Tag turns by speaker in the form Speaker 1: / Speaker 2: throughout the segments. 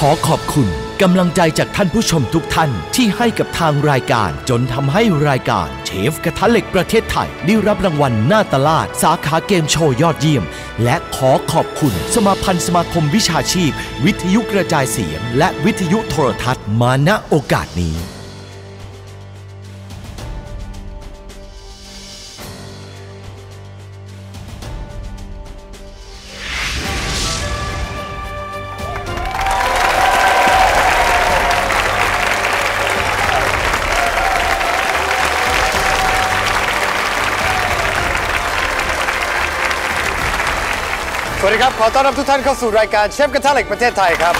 Speaker 1: ขอขอบคุณกำลังใจจากท่านผู้ชมทุกท่านที่ให้กับทางรายการจนทำให้รายการเชฟกระทะเหล็กประเทศไทย ได้รับรางวัลหน้าตลาด สาขาเกมโชว์ยอดเยี่ยม และขอขอบคุณสมาพันธ์สมาคมวิชาชีพ วิทยุกระจายเสียง และวิทยุโทรทัศน์มาณโอกาสนี้
Speaker 2: วัสดีครับ ขอต้อนรับทุกท่านเข้าสู่รายการเชฟกระทะเหล็กประเทศไทยครับ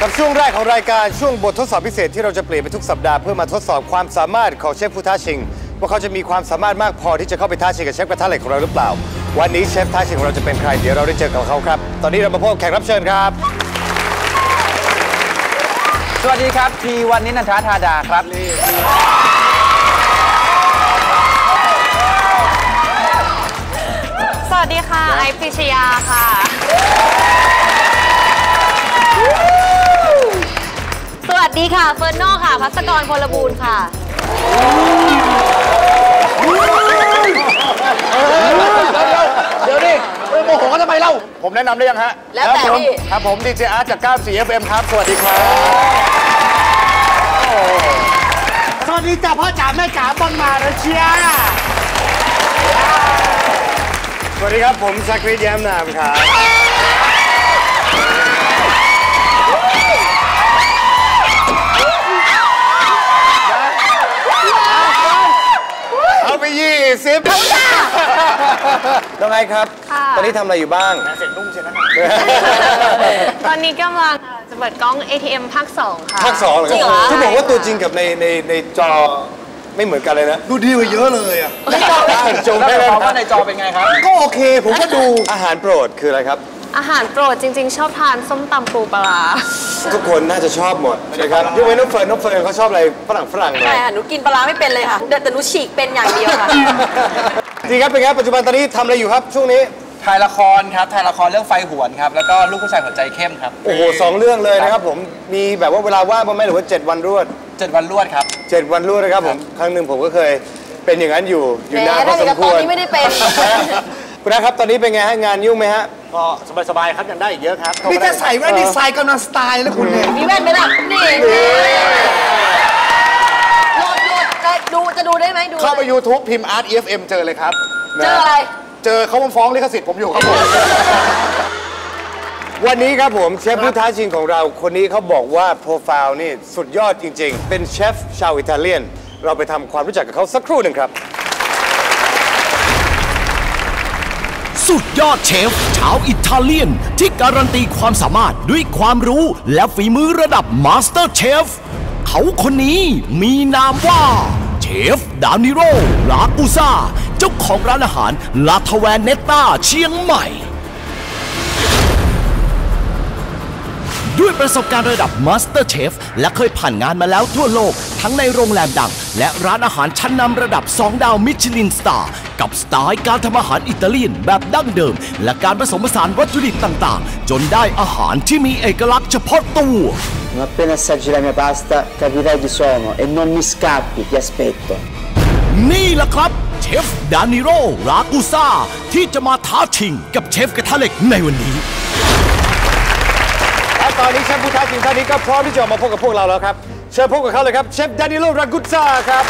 Speaker 2: กับช่วงแรกของรายการช่วงบททดสอบพิเศษที่เราจะเปลี่ยนไปทุกสัปดาห์เพื่อมาทดสอบความสามารถของเชฟผู้ท้าชิง ว่าเขาจะมีความสามารถมากพอที่จะเข้าไปท้าชิงกับเชฟกระทะเหล็กของเราหรือเปล่า วันนี้เชฟท้าชิงของเราจะเป็นใครเดี๋ยวเราได้เจอกับเขาครับ ตอนนี้เรามาพบกับแขกรับเชิญครับ
Speaker 3: สวัสดีครับทีวันนินันทธาดาครับ
Speaker 4: วัสดีค่ะ ไอซ์พิชยาค่ะ สวัสดีค่ะ เฟิร์นโน่ค่ะ พัสกรพลบูรณ์ค่ะ
Speaker 2: เดี๋ยวนี่โมโหกันทำไมเล่า ผมแนะนำได้ยังฮะ
Speaker 4: แล้วแต่
Speaker 2: ครับผม
Speaker 4: พี่
Speaker 2: ครับผมดีเจอาร์จาก94 FM ครับ สวัสดีครับ
Speaker 5: สวัสดีจ้าพ่อจ๋าแม่จ๋าบอลมาแล้วเชียร์
Speaker 2: สวัสดีครับ ผมชักรีดแย้มนามครับเอาไปยี่สิบน้องไอครับ
Speaker 4: ค่ะ
Speaker 2: ตอนนี้ทำอะไรอยู่บ้าง
Speaker 4: ตอนนี้กำลังจะเปิดกล้อง ATM ภาค2ค่ะ
Speaker 2: ภาคสองเหรอ
Speaker 4: จริงเหรอ
Speaker 2: จะบอกว่าตัวจริงกับในในในจอ ไม่เหมือนกันเลยนะ
Speaker 5: ดูดีกว่าเยอะเลยอะ
Speaker 2: จง
Speaker 3: แล้ว
Speaker 2: ได้
Speaker 3: ห
Speaker 2: เล
Speaker 3: มายยความว่าในจอเป็นไงครับ
Speaker 5: ก็โอเค ผมก็ดู
Speaker 2: อาหารโปรดคืออะไรครับ
Speaker 4: อาหารโปรดจริง ๆ ชอบทานส้มตำปูปลาร้า
Speaker 2: ทุกคนน่าจะชอบหมดนะครับยกเว้นน้องเฟิร์นน้องเฟิร์นเขาชอบอะไรฝรั่งฝรั่งหน่
Speaker 6: ใช่
Speaker 2: อย
Speaker 6: ค่ะหนูกินปลาร้าไม่เป็นเลยค่ะแต่หนูฉีกเป็นอย่างเดียวค่ะ
Speaker 2: ดีครับเป็นไงปัจจุบันตอนนี้ทำอะไรอยู่ครับช่วงนี้
Speaker 3: ถ่ายละครครับถ่ายละครเรื่องไฟหวนครับแล้วก็ลูกผู้ชายหัวใจเข้มครับ
Speaker 2: โอ้โหสองเรื่องเลยนะครับผมมีแบบว่าเวลาว่างบ้างไหมหรือว่า 7 วันรวด
Speaker 3: เจ็ดวันรวดครับ
Speaker 2: 7 วันรวดนะครับผมครั้งหนึ่งผมก็เคยเป็นอย่างนั้นอยู่อยู่
Speaker 6: แหม
Speaker 2: นานพอสมควร
Speaker 6: ถ้าอย่างนั้นตอนนี้ไม่ได้เป็น
Speaker 2: คุณนะครับตอนนี้เป็นไงฮะงานยุ่งไหมฮะ
Speaker 5: ก็สบายๆครับยังได้อีกเยอะครับนี่จะใส่แว่นดีไซน์กำลังสไตล์แล้วคุณเนี่ย
Speaker 6: มีแว่นไหมล่ะนี่โหลดโหลดแต่ดูจะดูได้ไหมดู
Speaker 5: เข้าไป YouTube พิมพ์ Art EFM เจอเลยครับ
Speaker 6: เจออะไร
Speaker 5: เจอเขามาฟ้องลิขสิทธิ์ผมอยู่ครับผม
Speaker 2: วันนี้ครับผมเชฟผู้ท้าชิงของเราคนนี้เขาบอกว่าโปรไฟล์นี่สุดยอดจริง ๆ เป็นเชฟชาวอิตาเลียน เราไปทำความรู้จักกับเขาสักครู่หนึ่งครับ
Speaker 1: สุดยอดเชฟ ชาวอิตาเลียน ที่การันตีความสามารถด้วยความรู้และฝีมือระดับมาสเตอร์เชฟเขาคนนี้มีนามว่าเชฟดานิโรลากูซา เจ้าของร้านอาหารลาทแวนเนตตาเชียงใหม่ ด้วยประสบการณ์ระดับมาสเตอร์เชฟและเคยผ่านงานมาแล้วทั่วโลก ทั้งในโรงแรมดัง และร้านอาหารชั้นนำระดับ 2 ดาวมิชลินสตาร์กับสไตล์การทำอาหารอิตาเลียนแบบดั้งเดิม และการผสมผสานวัตถุดิบต่างๆ จนได้อาหารที่มีเอกลักษณ์เฉพาะตัว
Speaker 7: Non appena assaggi la mia pasta capirai chi sono e non mi scappi, ti aspetto.
Speaker 1: นี่แหละครับ เชฟดานิโรรากูซาที่จะมาท้าชิงกับเชฟกระทะเหล็กในวันนี้
Speaker 2: และตอนนี้เชฟผู้ท้าชิงท่านนี้ก็พร้อมที่จะออกมาพบกับพวกเราแล้วครับ เชิญพบกับเขาเลยครับ เชฟดานิโลรากุตซาครับ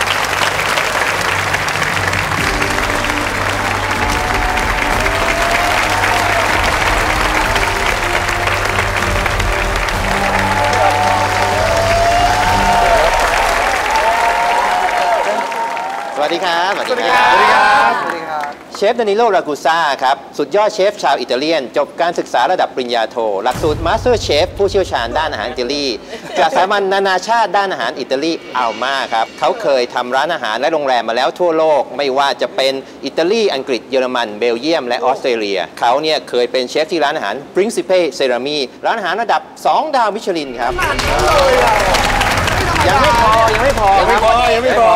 Speaker 2: ครับ
Speaker 8: สวัสดีครับ สวัสดีครับ
Speaker 2: สวัสดีครับ
Speaker 8: เชฟดานิโล รากูซ่าครับ สุดยอดเชฟชาวอิตาเลียน จบการศึกษาระดับปริญญาโท หลักสูตรมาสเตอร์เชฟผู้เชี่ยวชาญด้านอาหารอิตาลี จากสถาบันนานาชาติด้านอาหารอิตาลีอัลมาครับ เขาเคยทำร้านอาหารและโรงแรมมาแล้วทั่วโลก ไม่ว่าจะเป็นอิตาลี อังกฤษ เยอรมัน เบลเยียม และออสเตรเลีย เขาเนี่ยเคยเป็นเชฟที่ร้านอาหาร Principe c e r a m i ร้านอาหารระดับ 2 ดาวมิชลินครับยังไม่พอยังไม่พอ
Speaker 2: ยังไม่พอยังไม่พอ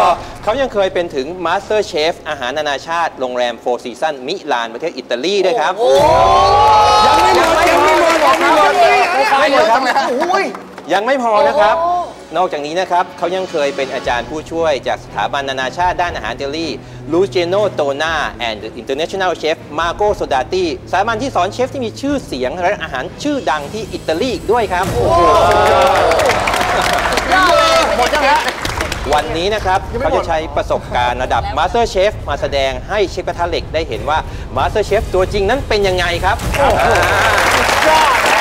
Speaker 8: เขายังเคยเป็นถึง Master Chef อาหารนานาชาติโรงแรม Four Seasons มิลานประเทศอิตาลีด้วยครับ
Speaker 5: ยังไม่หมดยังไม่หมดยังไม่หมด
Speaker 8: ไม่หมดครับ
Speaker 5: ยั
Speaker 8: งไม่พอนะครับ นอกจากนี้นะครับเขายังเคยเป็นอาจารย์ผู้ช่วยจากสถาบันนานาชาติด้านอาหารอิตาลีลูเจโนโตนา and the international chef Marco Sodati สถาบันที่สอนเชฟที่มีชื่อเสียงและอาหารชื่อดังที่อิตาลีอีกด้วยครับ
Speaker 5: หมดยังฮะ
Speaker 8: วันนี้นะครับเขาจะใช้ประสบการณ์ระดับ Master Chef มาแสดงให้เชฟกระทะเหล็กได้เห็นว่า Master Chef ตัวจริงนั้นเป็นยังไงครับ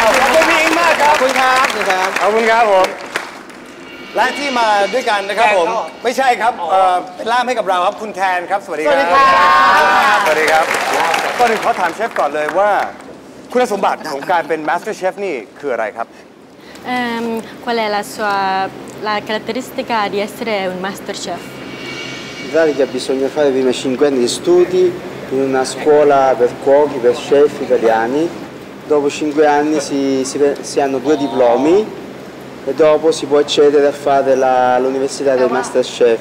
Speaker 2: ขอบคุณพี่อิงมากครับ
Speaker 8: ขอบคุณครับนี่ครับ
Speaker 2: ขอบคุณครับผมและที่มาด้วยกันนะครับผม ไม่ใช่ครับเอ่อเป็นล่ามให้กับเราครับคุณแทนครับ สวัสดีครับ สวัสดีครับสวัสดีครับก่อนอื่นขอถามเชฟก่อนเลยว่า คุณสมบัติของการเป็น Master Chef นี่คืออะไรครับ
Speaker 9: Ehm, qual è la sua la caratteristica di essere un master chef?
Speaker 7: In pratica bisogna fare prima 5 anni di studi in una scuola per cuochi, per chef italiani. Dopo 5 anni si, si si hanno due diplomi e dopo si può accedere a fare l'università dei master chef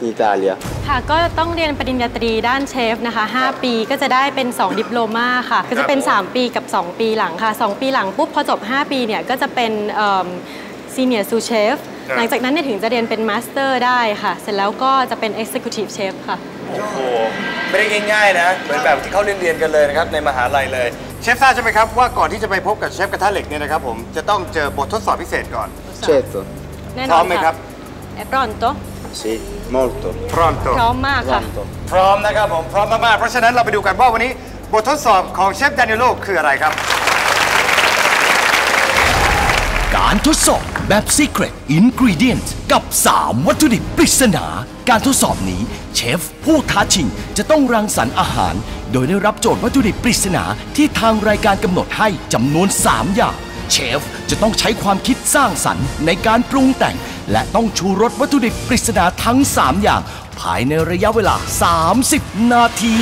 Speaker 7: in Italia.
Speaker 9: ค่ะ ก็ต้องเรียนปริญญาตรีด้านเชฟนะคะ 5 ปีก็จะได้เป็น 2 ดิปโลมาค่ะ ก็จะเป็น 3 ปีกับ 2 ปีหลังค่ะ 2 ปีหลังปุ๊บพอจบ 5 ปีเนี่ยก็จะเป็นซีเนียร์ซูเชฟหลังจากนั้นเนี่ยถึงจะเรียนเป็นมาสเตอร์ได้ค่ะ เสร็จแล้วก็จะเป็น Executive Chef ค่ะ
Speaker 2: โอ้โห ไม่ได้ง่ายๆนะ เหมือนแบบที่เขาเรียนเรียนๆกันเลยนะครับ ในมหาลัยเลย เชฟทราบใช่ไหมครับ ว่าก่อนที่จะไปพบกับเชฟกระทะเหล็กเนี่ยนะครับผมจะต้องเจอบททดสอบพิเศษก่อน
Speaker 7: Certo,
Speaker 9: แน่น
Speaker 2: พร้
Speaker 9: อ
Speaker 2: อนมไหมครั
Speaker 9: ค่ะ
Speaker 2: บ
Speaker 9: è pronto
Speaker 7: sì, molto.
Speaker 2: พร้อมตัว
Speaker 9: พร้อมมากค่ะ
Speaker 7: Pronto.
Speaker 2: พร้อมนะครับผม พร้อมมาก ๆ เพราะฉะนั้นเราไปดูกันว่าวันนี้บททดสอบของเชฟดานิโลคืออะไรครับ
Speaker 1: การทดสอบแบบ Secret Ingredient กับ 3 วัตถุดิบปริศนา การทดสอบนี้เชฟผู้ท้าชิงจะต้องรังสรรค์อาหาร โดยได้รับโจทย์วัตถุดิบปริศนาที่ทางรายการกำหนดให้จำนวน 3 อย่าง เชฟจะต้องใช้ความคิดสร้างสรรค์ในการปรุงแต่ง และต้องชูรสวัตถุดิบปริศนาทั้ง 3 อย่าง ภายในระยะเวลา 30 นาที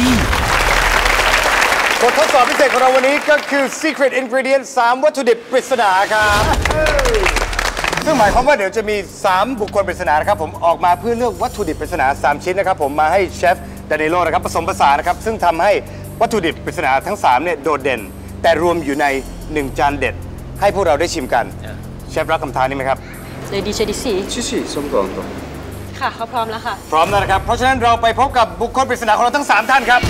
Speaker 2: บททดสอบพิเศษของเราวันนี้ก็คือ Secret Ingredient 3 วัตถุดิบปริศนาครับ ซึ่งหมายความว่าเดี๋ยวจะมี 3 บุคคลปริศนานะครับผมออกมาเพื่อเลือกวัตถุดิบปริศนา 3 ชิ้นนะครับผมมาให้เชฟดานิโลนะครับผสมผสานนะครับซึ่งทำให้วัตถุดิบปริศนาทั้ง3เนี่ยโดดเด่น แต่รวมอยู่ใน 1 จานเด็ด ให้พวกเราได้ชิมกัน เชฟรับคำท้านี้ไหมครับ
Speaker 9: เลยดิเชดิซี
Speaker 7: Sì, sì, sono pronto.
Speaker 9: ค่ะเขาพร้อมแล้วค่ะ
Speaker 2: พร้อมแล้วนะครับ เพราะฉะนั้นเราไปพบกับบุคคลปริศนาของเราทั้ง 3 ท่านครับ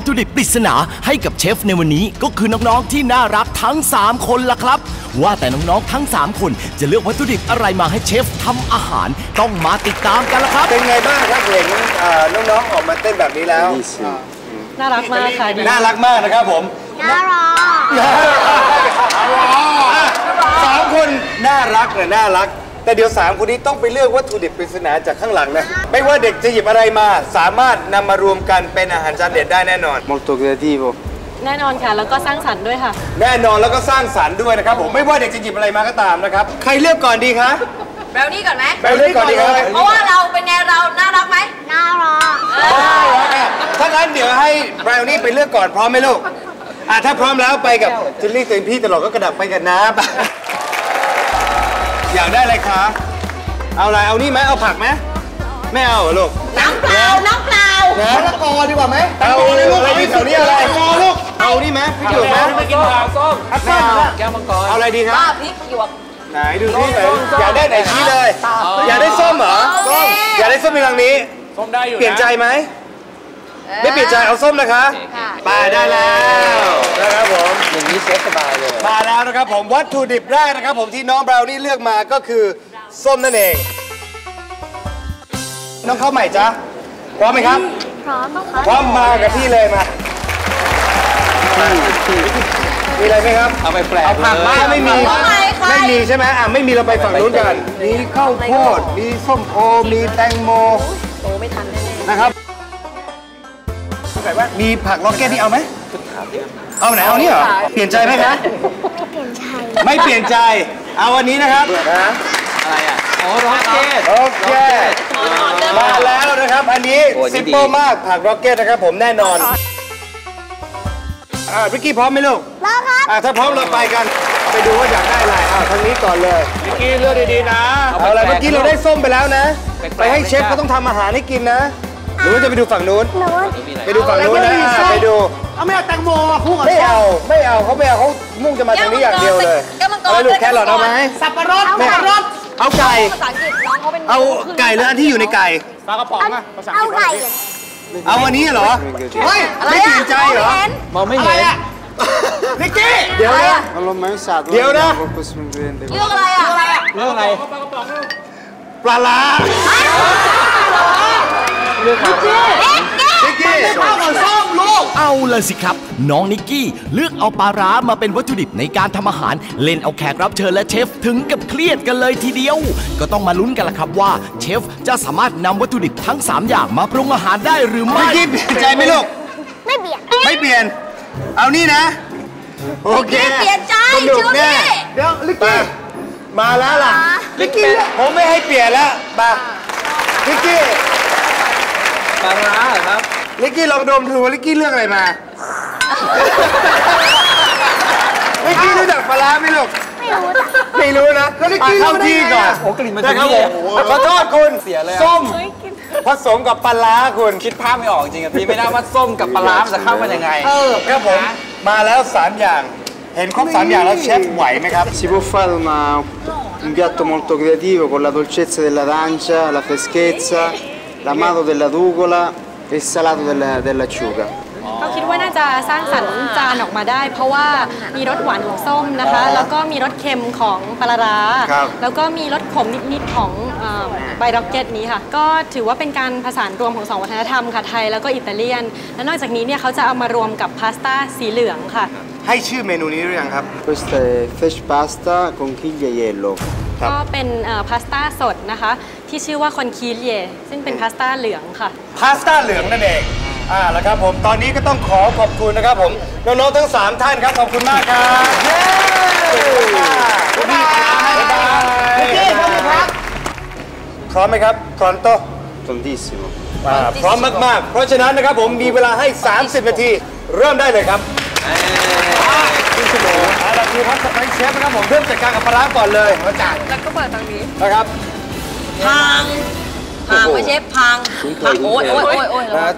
Speaker 1: วัตถุดิบปริศนาให้กับเชฟในวันนี้ก็คือน้องๆที่น่ารักทั้ง 3 คนล่ะครับ ว่าแต่น้องๆทั้ง 3 คนจะเลือกวัตถุดิบอะไรมาให้เชฟทำอาหาร ต้องมาติดตามกันละครับ
Speaker 2: เป็นไงบ้างครับเห็นเอ่อน้องๆออกมาเต้นแบบนี้แล้ว
Speaker 7: Bellissimo.
Speaker 9: น่ารักมากค่ะดี
Speaker 2: น่ารักมากนะครับผม
Speaker 4: น่ารัก
Speaker 2: สามคนน่ารักเลยน่ารัก แต่เดี๋ยวสามคนนี้ต้องไปเลือกวัตถุดิบปริศนาจากข้างหลังนะ ไม่ว่าเด็กจะหยิบอะไรมา สามารถนำมารวมกันเป็นอาหารจานเด็ดได้แน่นอน
Speaker 7: Molto creativo.
Speaker 9: แน่นอนค่ะ แล้วก็สร้างสรรค์ด้วยค่ะ
Speaker 2: แน่นอนแล้วก็สร้างสรรค์ด้วยนะครับผมไม่ว่าเด็กจะหยิบอะไรมาก็ตามนะครับ ใครเลือกก่อนดีคะ
Speaker 6: แบลนี่ก่อนไหม
Speaker 2: ไปเลือกก่อนดีครับ
Speaker 6: เพราะว่าเราเป็นไงเราน่ารักไหม
Speaker 4: น่ารัก
Speaker 2: ถ้างั้นเดี๋ยวให้ไบรนี่ไปเลือกก่อนพร้อมไหมลูกอะถ้าพร้อมแล้วไปกับจิลลี่เต็มพี่ตลอดก็กระดับไปกันนะ อยากได้อะไรคะ เอาอะไร เอานี่ไหมเอาผักไหมไม่เอาเหรอลูก
Speaker 6: น้ำเปล่า น้ำเปล่า
Speaker 2: นะ
Speaker 5: มะละกอดีกว่าไหม
Speaker 2: เอาอะไรลูกอะไรแถวนี้อะไรลูก เอานี่ไหมพี่หยวกไหม
Speaker 3: ไม่กินผักส้ม
Speaker 2: แอปเปิ้ลนะ
Speaker 3: แก้วมังกร
Speaker 2: เอาอะไรดีครับ
Speaker 6: ป้าพริกหยวก
Speaker 2: ไหนดูที่ไหนอยากได้ไหนชี้เลย อยากได้ส้มเหรอ
Speaker 6: ส้ม
Speaker 2: อยากได้ส้มในรังนี้
Speaker 3: ส้มได้อยู่นะ
Speaker 2: เปลี่ยนใจไหม ไม่เปลี่ยนใจเอาส้มนะคะไปได้แล้วนะครับผม
Speaker 8: อย่างนี้เชฟสบายเลย
Speaker 2: มาแล้วนะครับผมวัตถุดิบแรกนะครับ ผมที่น้องบราวนี่เลือกมาก็คือส้มนั่นเอง น้องเข้าใหม่จ๊ะพร้อมไหมครับ
Speaker 4: พร้อมค่ะ
Speaker 2: พร้อมมากับพี่เลยมามีอะไรไหมครับ
Speaker 8: เอาไปแปลก
Speaker 2: เอาผัก
Speaker 8: เล
Speaker 2: มายไม่มี
Speaker 6: เอาไปใคร
Speaker 2: ไม่มีใช่ไหมอะไม่มีเราไปฝั่งนู้นกันมีข้าวโพดมีส้มโอมีแตงโม
Speaker 6: โตไม่ทันแน่
Speaker 2: นะครับ มีผักล็อกเก็ตนี่เอาไหมเอาไหนเอานี่เหรอเปลี่ยนใจไหมคะ
Speaker 4: เปลี่ยนใจ
Speaker 2: ไม่เปลี่ยนใจเอาวันนี้นะครับ
Speaker 8: อะไรอะโอ้ร็อกเก็ต
Speaker 2: โอเคมาแล้วนะครับอันนี้
Speaker 8: โอ้ยนี่
Speaker 2: ซิม
Speaker 8: ดี
Speaker 2: เปิลมากผักร็อกเก็ตนะครับผมแน่นอนอ่าวิกกี้พร้อมไหมลูก
Speaker 4: แล้วครับ
Speaker 2: อ่าถ้าพร้อมเราไปกันไปดูว่าอยากได้อะไรอ่าทางนี้ก่อนเลย
Speaker 3: วิกกี้เลือกดีๆนะ
Speaker 2: เอาอะไรเมื่อกี้เราได้ส้มไปแล้วนะ ไปให้เชฟเขาต้องทำอาหารให้กินนะ หรือว่าจะไปดูฝั่งนู้น
Speaker 4: หนู
Speaker 2: ไปดูฝั่งนู้นนะอ่าไปดู
Speaker 5: เอาไม่เอาแตงโมอะคู่กับ
Speaker 2: ไม่เอา ไม่เอาเขาไม่เอาเขามุ่งจะมาทางนี้อย่างเดียวเลย
Speaker 6: แก้วมังกร
Speaker 2: อะไรลูกแครอทเอาไหม
Speaker 5: สับปะรดสับปะรด
Speaker 2: เอาไก่
Speaker 6: ภาษาอังกฤษน้องเขาเป็น
Speaker 2: เอาไก่หรืออันที่อยู่ในไก่
Speaker 3: ปลากระป๋องอะภาษาอัง
Speaker 4: เอา
Speaker 3: กฤษ
Speaker 4: ไก่
Speaker 2: เอาวันนี้เหรอ
Speaker 5: เฮ้ย
Speaker 6: อะไร
Speaker 2: ไม่
Speaker 6: อะ
Speaker 2: เปลี่ยนใจเหรอ
Speaker 8: มองไม่
Speaker 5: อะไร
Speaker 8: เห็น
Speaker 5: อะนิกกี้
Speaker 2: เดี๋ยวนะ
Speaker 7: Non l'ho mai usato.
Speaker 2: Dio,
Speaker 7: non è
Speaker 2: no.
Speaker 7: un prossimo ingrediente.
Speaker 6: เรื่องอะไรอะ
Speaker 8: เรื่องอะไร
Speaker 2: ปลาร้า นิกกี้
Speaker 5: ข้าวกับส้มลูก
Speaker 1: เอาละสิครับ น้องนิกกี้เลือกเอาปลาร้ามาเป็นวัตถุดิบในการทำอาหาร เล่นเอาแขกรับเชิญและเชฟถึงกับเครียดกันเลยทีเดียว ก็ต้องมาลุ้นกันละครับว่า เชฟจะสามารถนำวัตถุดิบทั้ง 3 อย่างมาปรุงอาหารได้หรือไม่นิ
Speaker 2: กกี้เปลี่ยนใจไหมลูก
Speaker 4: ไม่เปลี่ยน
Speaker 2: ไม่เปลี่ยน เอานี่นะ โอเค
Speaker 6: เปลี่ยนใจ
Speaker 2: สนุก
Speaker 6: เกอ
Speaker 2: แน่
Speaker 5: เดี๋ยวลิกกี้
Speaker 2: มาแล้วล่ะ
Speaker 5: ลิกกี้
Speaker 2: ผมไม่ให้เปลี่ยนแล้วมานิกกี้
Speaker 8: ปลาร้าเหรอครับ
Speaker 2: นิกกี้ลองดมดูว่านิกกี้เลือกอะไรมานิกกี้รู้จักปลาร้าไหมลูก
Speaker 4: ไม่รู้จ้ะ
Speaker 2: ไม่รู้นะ แล้วนิกกี้เข้าที่ก่อน
Speaker 8: โอ้กลิ่นมัน
Speaker 2: นะ
Speaker 8: ถึง
Speaker 2: ครับ
Speaker 8: นี่
Speaker 2: ผ
Speaker 8: เลย
Speaker 2: มขอโทษคุณ
Speaker 3: เสียเลยอะ
Speaker 2: ส้ม ผสมกับปลาร้าคุณ
Speaker 3: คิดภาพไม่ออกจริงอะพี่ไม่น่าว่าส้มกับปลาร้ามันจะเข้ากันยังไง
Speaker 2: เออครับผม มาแล้วสามอย่าง เห็นครบสามอย่างแล้วเชฟไหวไหมครับ
Speaker 7: Si può fare una- un piatto molto creativo con la dolcezza dell'arancia, la freschezza, l'amato della rucola e il salato della- dell'acciuga.
Speaker 9: ก็คิดว่าน่าจะสร้างสรรค์จานออกมาได้ เพราะว่ามีรสหวานของส้มนะคะ แล้วก็มีรสเค็มของปลาร้า
Speaker 2: ครับ
Speaker 9: แล้วก็มีรสขมนิดๆของเอ่อใบร็อกเก็ตนี้ค่ะ ก็ถือว่าเป็นการผสานรวมของสองวัฒนธรรมค่ะไทยแล้วก็อิตาเลียน และนอกจากนี้เนี่ยเขาจะเอามารวมกับพาสต้าสีเหลืองค่ะ
Speaker 2: ให้ชื่อเมนูนี้หรือยังครับ
Speaker 7: Questa è fresh pasta con chiglia yellow.
Speaker 2: ครับ
Speaker 9: ก็เป็นเอ่อพาสต้าสดนะคะ ที่ชื่อว่าคอนคีเลียซึ่งเป็นพาสต้าเหลืองค่ะ
Speaker 2: พาสต้าเหลืองนั่นเองอ่าแล้วครับผมตอนนี้ก็ต้องขอขอบคุณนะครับผมน้องๆทั้ง 3 ท่านครับขอบคุณมากครับเย้บ๊ายบายบ๊ายบาย
Speaker 5: นิกกี้พร้อมไหมครับ
Speaker 2: พร้อมไหมครับพร้อมโต
Speaker 7: Prontissimo.
Speaker 2: อ่าพร้อมมากๆ เพราะฉะนั้นนะครับผมมีเวลาให้ 30 นาที เริ่มได้เลยครับ ครึ่งชั่วโมงเอาละทีครับสไปซ์เชฟนะครับผมเริ่มจัดการกับปลาร้าก่อนเลยมาจัด
Speaker 6: แล้วก็เปิดตรงนี้
Speaker 2: นะครับ
Speaker 6: พังพังไม่ใช่พังพังโอ้ยโอ้ยโอ้ยโอ้ย
Speaker 2: นะ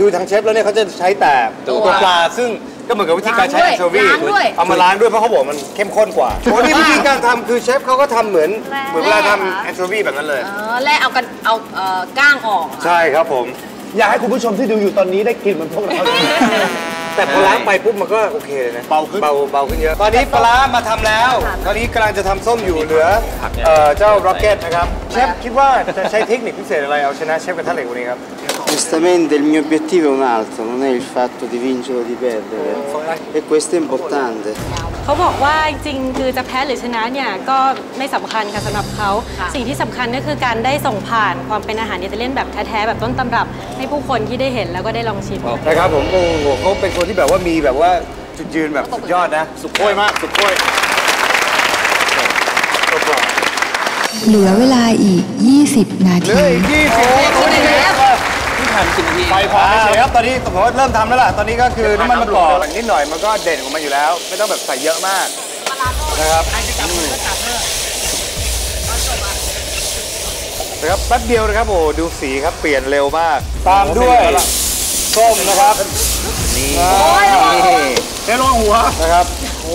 Speaker 2: ดูทางเชฟแล้วเนี่ยเขาจะใช้แต่ตัวปลาซึ่งก็เหมือนกับวิธีการใช้แอนโชวี
Speaker 6: ล้าด้วย
Speaker 2: เอามาล้างด้วยเพราะเขาบอกมันเข้มข้นกว่าโอ้นี่วิธีการทำคือเชฟเขาก็ทำเหมือนเหมือนเวลาทำแอนโชวีแบบนั้นเลย
Speaker 6: แล่เอากันเอาเอ่อก้างออก
Speaker 2: ใช่ครับผม
Speaker 5: อยากให้คุณผู้ชมที่ดูอยู่ตอนนี้ได้กินเหมันพวกเรา
Speaker 2: แต่พอล้างไปปุ๊บมันก็โอเคเลยนะ
Speaker 5: เบาขึ้น
Speaker 2: เบาเบาขึ้นเยอะ ตอนนี้ปลาร้ามาทำแล้วตอนนี้กำลังจะทำส้มอยู่เหลือเอ่อเจ้าร็อกเก็ตนะครับเชฟคิดว่าจะใช้เทคนิคพิเศษอะไรเอาชนะเชฟกระทะเหล็กวันนี้ครับ
Speaker 7: Onestamente il mio obiettivo è un altro, non è il fatto di vincere o di perdere. E questo è importante.
Speaker 9: เขาบอกว่าจริงๆคือจะแพ้หรือชนะเนี่ยก็ไม่สำคัญค่ะสำหรับเขาสิ่งที่สำคัญก็คือการได้ส่งผ่านความเป็นอาหารอิตาเลียนแบบแท้ๆแบบต้นตำรับ ให้ผู้คนที่ได้เห็นแล้วก็ได้ลองชิม
Speaker 2: นะครับผมโอ้โหเขาเป็นคนที่แบบว่ามีแบบว่าจุดยืนแบบสุดยอดนะ สุดโค้ยมาก สุดโค้ย
Speaker 10: เหลือเวลาอีก 20 นา
Speaker 2: เหลื
Speaker 10: ที
Speaker 2: ออีกยี่สิบนาที ไฟพอไม่ใช่ครับตอนนี้ผมว่าเริ่มทำแล้วล่ะตอนนี้ก็คือน้ำมันมะกอกนิดหน่อยมันก็เด่นของมันอยู่แล้ว ไม่ต้องแบบใส่เยอะมากนะครับอืมนะครับแป๊บเดียวนะครับโอ้โหดูสีครับเปลี่ยนเร็วมาก ตามด้วยส้มนะครับนี่เทลงหัวนะครับ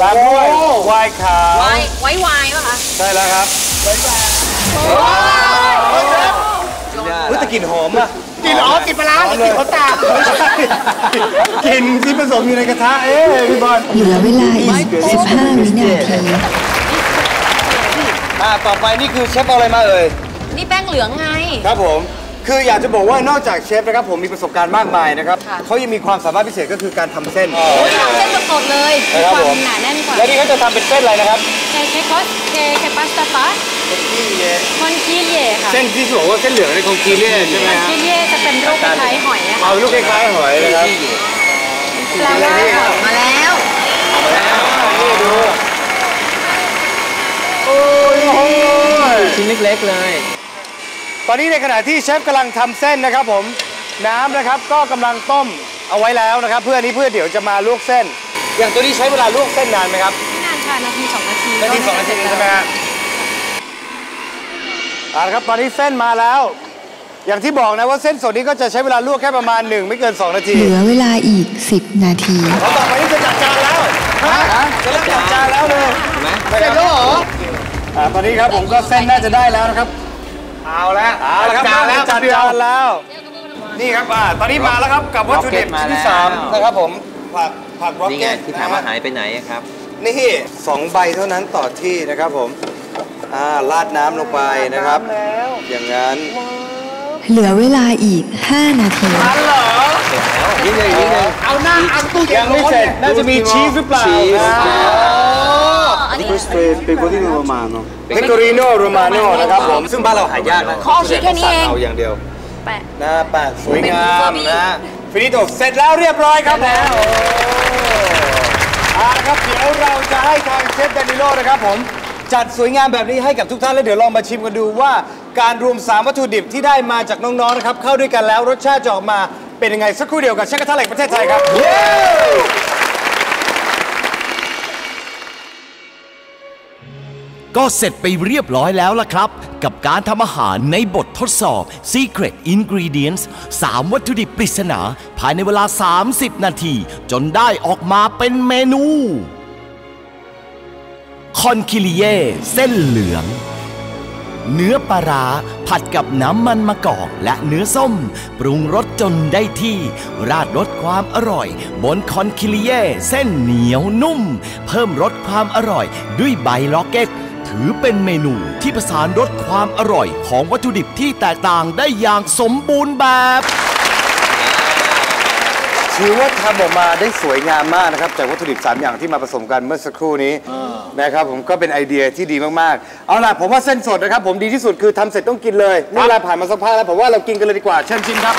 Speaker 2: ตามด้วยไวน์ขาว
Speaker 6: ไว้ไว้วายป่ะคะ
Speaker 2: ใช่แล้วครับเฮ้ยแต่กลิ่นหอมอะ
Speaker 5: กินอ๋อกินปลาร้ากินขนตา
Speaker 2: ไม่ใช่กลิ่นที่ผสมอยู่ในกระทะเอ๊ะพี่บอล
Speaker 10: เหลือเวลาอีก15วินาที
Speaker 2: อ่าต่อไปนี่คือเชฟเอาอะไรมาเอ่ย
Speaker 6: นี่แป้งเหลืองไง
Speaker 2: ครับผม คืออยากจะบอกว่านอกจากเชฟนะครับผมมีประสบการณ์มากมายนะครับ
Speaker 6: ค่ะ
Speaker 2: เขายังมีความสามารถพิเศษก็คือการทำเส้น
Speaker 6: โอ้ยทำเส้นสดๆเลย
Speaker 2: นะครับ
Speaker 9: ควา
Speaker 2: ผมม
Speaker 9: หนาแน่นกว่า
Speaker 2: แล้วนี่เขาจะทำเป็นเส้นอะไรนะครับ
Speaker 9: เชคคอสเคเคปัสตาฟาคอนคิเย่ค่ะ
Speaker 2: เส้นที่บอกว่าเส้นเหลืองในคงกีเรียใช่ไหม
Speaker 9: คอน
Speaker 2: ฮะ
Speaker 9: คิเย่จะเป็นรูปคล้ายๆหอยอะค่ะ
Speaker 2: เอาลูกคล้ายๆหอยนะครับ
Speaker 6: แปลว่ามาแล้ว
Speaker 2: นี่ดู
Speaker 8: ชิ้นเล็กๆเลย
Speaker 2: ตอนนี้ในขณะที่เชฟกำลังทำเส้นนะครับผมน้ำนะครับก็กำลังต้มเอาไว้แล้วนะครับ เพื่ออนนี้เพื่อเดี๋ยวจะมาลวกเส้น อย่างตัวนี้ใช้เวลาลวกเส้นนานไหมครับ
Speaker 9: ไม่นานค่ะนาทีสองนาที
Speaker 2: นาทีสองนาทีใช่ไหมฮะเอาละครับตอนนี้เส้นมาแล้ว อย่างที่บอกนะว่าเส้นสดนี้ก็จะใช้เวลาลวกแค่ประมาณหนึ่งไม่เกิน 2 นาที
Speaker 10: เหลือเวลาอีก 10 นาที
Speaker 2: เขาต่อไปนี่จะจัดจานแล้วฮะจะเริ่มจัดจานแล้วเลยเสร็จแล้วเหรออ่าตอนนี้ครับผมก็เส้นน่าจะได้แล้วนะครับ เอาแล้วเอาละครับ
Speaker 5: จัดจานแล้ว
Speaker 2: จัดจานแล้ว นี่ครับอ่าตอนนี้มาแล้วครับกับวัตถุดิบ
Speaker 8: Rocket มา
Speaker 2: ที่
Speaker 8: แล้ว
Speaker 2: สามนะครับผมผักผักร็อก
Speaker 8: นี่ไง
Speaker 2: เก็ต
Speaker 8: ที่ถามว่าหายไปไหนอะครับ
Speaker 2: นี่สองใบเท่านั้นต่อที่นะครับผมอ่าราดน้ำลงไปนะครับ อย่างนั้น
Speaker 10: เหลือเวลาอีก 5 นาที
Speaker 8: ยิ่งเลยยิ่งเลย
Speaker 5: เอาหน้าอังตู้เย็
Speaker 2: ยั
Speaker 5: น
Speaker 2: งไม่เสร็จน่าจะมีชีสหรือเปล่า
Speaker 8: ชีส
Speaker 2: นะ
Speaker 6: อันนี้
Speaker 7: Questo è il pecorino romano.
Speaker 2: เพกโริโนโรมาโนนะครับผม ซึ่งบ้านเราหายากนะ
Speaker 6: ขอชีสแค่นี้เอง
Speaker 2: เอาอย่างเดียว
Speaker 6: แปะ
Speaker 2: หน้าปากสวยงา
Speaker 6: เป็น
Speaker 2: ม
Speaker 6: เฟอร์บี้
Speaker 2: นะ ฟินิโตเสร็จแล้วเรียบร้อยครับผมเอาละครับเดี๋ยวเราจะให้ทางเชฟแดนิโลนะครับผม จัดสวยงามแบบนี้ให้กับทุกท่าน แล้วเดี๋ยวลองมาชิมกันดูว่า การรวม 3 วัตถุดิบที่ได้มาจากน้องๆนะครับ เข้าด้วยกันแล้วรสชาติจะออกมาเป็นยังไงสักครู่เดียวกับเชฟกระทะเหล็กประเทศไทยครับ
Speaker 1: ก็เสร็จไปเรียบร้อยแล้วล่ะครับ กับการทำอาหารในบททดสอบ Secret Ingredients 3 วัตถุดิบปริศนา ภายในเวลา 30 นาที จนได้ออกมาเป็นเมนู คอนคิลิเย่เส้นเหลือง เนื้อปลาร้าผัดกับน้ำมันมะกอกและเนื้อส้ม ปรุงรสจนได้ที่ ราดรสความอร่อย บนคอนคิลิเย่เส้นเหนียวนุ่ม เพิ่มรสความอร่อยด้วยใบล็อกเก็ต ถือเป็นเมนูที่ผสานรสความอร่อยของวัตถุดิบที่แตกต่างได้อย่างสมบูรณ์แบบ
Speaker 2: ถือว่าทำออกมาได้สวยงามมากนะครับจากวัตถุดิบ 3 อย่างที่มาผสมกันเมื่อสักครู่นี้นะครับผมก็เป็นไอเดียที่ดีมากๆ เอาล่ะผมว่าเส้นสดนะครับ ผมดีที่สุดคือทำเสร็จต้องกินเลยนี่เวลาผ่านมาสักพักแล้วผมว่าเรากินกันเลยดีกว่าเชิญชิมครับ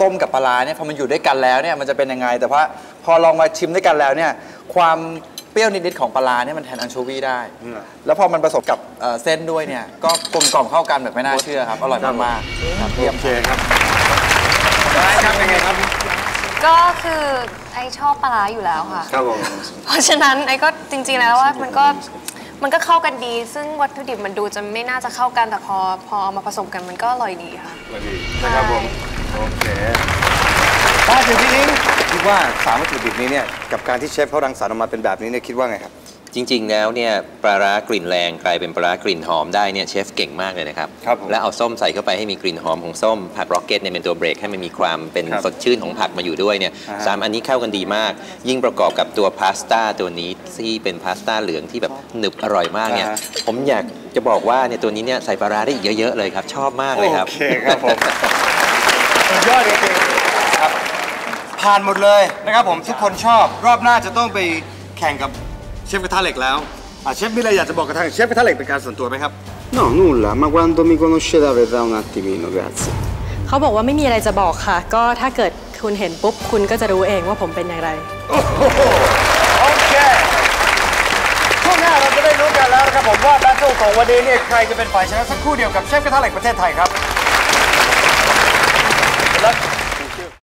Speaker 3: ส้มกับปลาร้าเนี่ยพอมันอยู่ด้วยกันแล้วเนี่ยมันจะเป็นยังไง แต่ว่าพอลองมาชิมด้วยกันแล้วเนี่ยความเปรี้ยวนิดๆของปลาร้าเนี่ยมันแทนอันโชวีได้แล้วพอมันผสมกับเอ่อเส้นด้วยเนี่ยก็กลมกล่อมเข้ากันแบบไม่น่าเชื่อครับอร่อยมากๆครับเยี่ยม
Speaker 2: โอเคครับได้ครับยังไงครับ
Speaker 4: ก็คือไอชอบปลาร้าอยู่แล้วค่ะ
Speaker 2: ครับผม
Speaker 4: เพราะฉะนั้นไอก็จริงๆแล้วว่ามันก็
Speaker 11: มันก็เข้ากันดี ซึ่งวัตถุดิบมันดูจะไม่น่าจะเข้ากันแต่พอพอเอามาผสมกันมันก็อร่อยดีค่ะ
Speaker 2: มาดีนะครับผม โอเคป้าถึงพี่นิ้งคิดว่าสามวัตถุดิบนี้เนี่ยกับการที่เชฟเขารังสรรค์ออกมาเป็นแบบนี้เนี่ยคิดว่าไงครับ
Speaker 8: จริงๆแล้วเนี่ยปลาร้ากลิ่นแรงกลายเป็นปลาร้ากลิ่นหอมได้เนี่ยเชฟเก่งมากเลยนะครับ
Speaker 2: ครับผม
Speaker 8: แล้วเอาส้มใส่เข้าไปให้มีกลิ่นหอมของส้มผักร็อกเก็ตเนี่ยเป็นตัวเบรกให้มันมีความเป็น
Speaker 2: ครับ
Speaker 8: สดชื่นของผักมาอยู่ด้วยเนี่ย
Speaker 2: อ่าฮะ
Speaker 8: สามอันนี้เข้ากันดีมาก ยิ่งประกอบกับตัวพาสต้าตัวนี้ที่เป็นพาสต้าเหลืองที่แบบหนึบอร่อยมากเนี่ย
Speaker 2: อ่าฮะ
Speaker 8: ผมอยากจะบอกว่าเนี่ยตัวนี้เนี่ยใส่ปลาร้าได้อีกเยอะๆเลยครับชอบมากเลยครับ
Speaker 2: โอเคครับผม สุดยอดจริงๆครับ ผ่านหมดเลยนะครับผมทุกคนชอบรอบหน้าจะต้องไปแข่งกับเชฟกระทะเหล็กแล้วอะเชฟมีอะไรอยากจะบอกกับทางเชฟกระทะเหล็กเป็นการส่วนตัวไหมครับ
Speaker 7: No, nulla, ma quando mi conoscerà verrà un attimino, grazie.
Speaker 9: เขาบอกว่าไม่มีอะไรจะบอกค่ะ ก็ถ้าเกิดคุณเห็นปุ๊บ คุณก็จะรู้เองว่าผมเป็นอย่างไร
Speaker 2: โอเคช่วงหน้าเราจะได้รู้กันแล้วนะครับผมว่าแบทเทิลของวันนี้เนี่ยใครจะเป็นฝ่ายชนะสักครู่เดียวกับเชฟกระทะเหล็กประเทศไทยครับและ